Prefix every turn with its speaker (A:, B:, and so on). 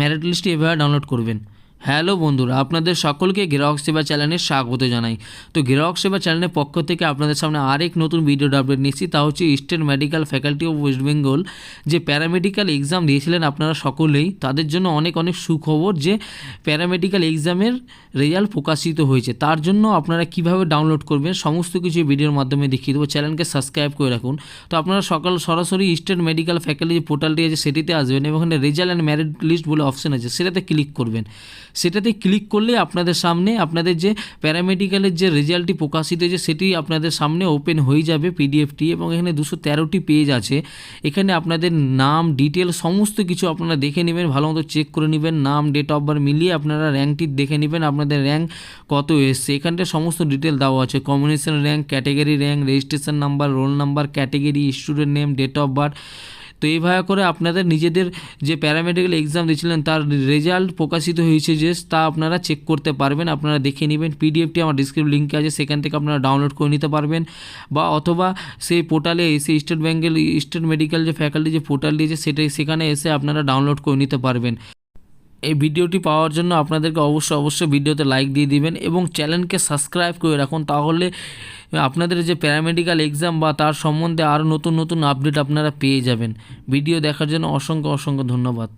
A: Merit লিস্টটি এভাবে download করবেন। Hello বন্ধুরা, আপনাদের সকলকে গ্রাহক সেবা চ্যানেলে স্বাগত জানাই। তো গ্রাহক সেবা চ্যানেলের পক্ষ থেকে আপনাদের সামনে আরেক নতুন ভিডিও আপডেট নিচ্ছি। তা হচ্ছে eastern medical faculty of West Bengal যে প্যারামেডিক্যাল এক্সাম দিয়েছিলেন আপনারা সকলেই, তাদের জন্য অনেক অনেক সুখবর যে প্যারামেডিক্যাল এক্সামের রেজাল্ট প্রকাশিত হয়েছে। তার জন্য আপনারা কীভাবে ডাউনলোড করবেন, সমস্ত কিছু ভিডিওর মাধ্যমে দেখিয়ে দেবো। চ্যানেলকে সাবস্ক্রাইব করে রাখুন। তো আপনারা সকাল সরাসরি ইস্টার্ন মেডিকেল ফ্যাকাল্টি যে পোর্টালটি আছে, সেটিতে আসবেন এবং ওখানে রেজাল্ট অ্যান্ড ম্যারিট লিস্ট বলে অপশন আছে, সেটাতে ক্লিক করবেন। সেটাতে ক্লিক করলে আপনাদের সামনে আপনাদের যে প্যারামেডিক্যালের যে রেজাল্টটি প্রকাশিত হয়েছে, সেটি আপনাদের সামনে ওপেন হয়ে যাবে পিডিএফটি এবং এখানে দুশো তেরোটি পেজ আছে। এখানে আপনাদের নাম ডিটেল সমস্ত কিছু আপনারা দেখে নেবেন, ভালো মতো চেক করে নেবেন, নাম ডেট অফ বার্থ মিলিয়ে আপনারা র্যাঙ্কটি দেখে নেবেন, আপনাদের র্যাঙ্ক কত এসছে। এখানটা সমস্ত ডিটেল দেওয়া আছে combination rank category rank registration number roll number category student name date of birth তো এইভাবে করে আপনাদের নিজেদের যে প্যারামেডিক্যাল এক্সাম দিয়েছিলেন, তার রেজাল্ট প্রকাশিত হয়েছে যে তা আপনারা চেক করতে পারবেন, আপনারা দেখে নেবেন। পিডিএফটি আমার ডিসক্রিপ লিঙ্কে আছে, সেখান থেকে আপনারা ডাউনলোড করে নিতে পারবেন। বা অথবা সেই পোর্টালে এসে স্টেট ব্যাঙ্কের স্টেট মেডিকেল যে ফ্যাকাল্টি যে পোর্টাল দিয়েছে সেটাই সেখানে এসে আপনারা ডাউনলোড করে নিতে পারবেন। এই ভিডিওটি পাওয়ার জন্য আপনাদেরকে অবশ্যই অবশ্যই ভিডিওতে লাইক দিয়ে দিবেন এবং চ্যানেলকে সাবস্ক্রাইব করে রাখুন, তাহলে আপনাদের যে প্যারামেডিক্যাল এক্সাম বা তার সম্বন্ধে আরও নতুন নতুন আপডেট আপনারা পেয়ে যাবেন। ভিডিও দেখার জন্য অসংখ্য অসংখ্য ধন্যবাদ।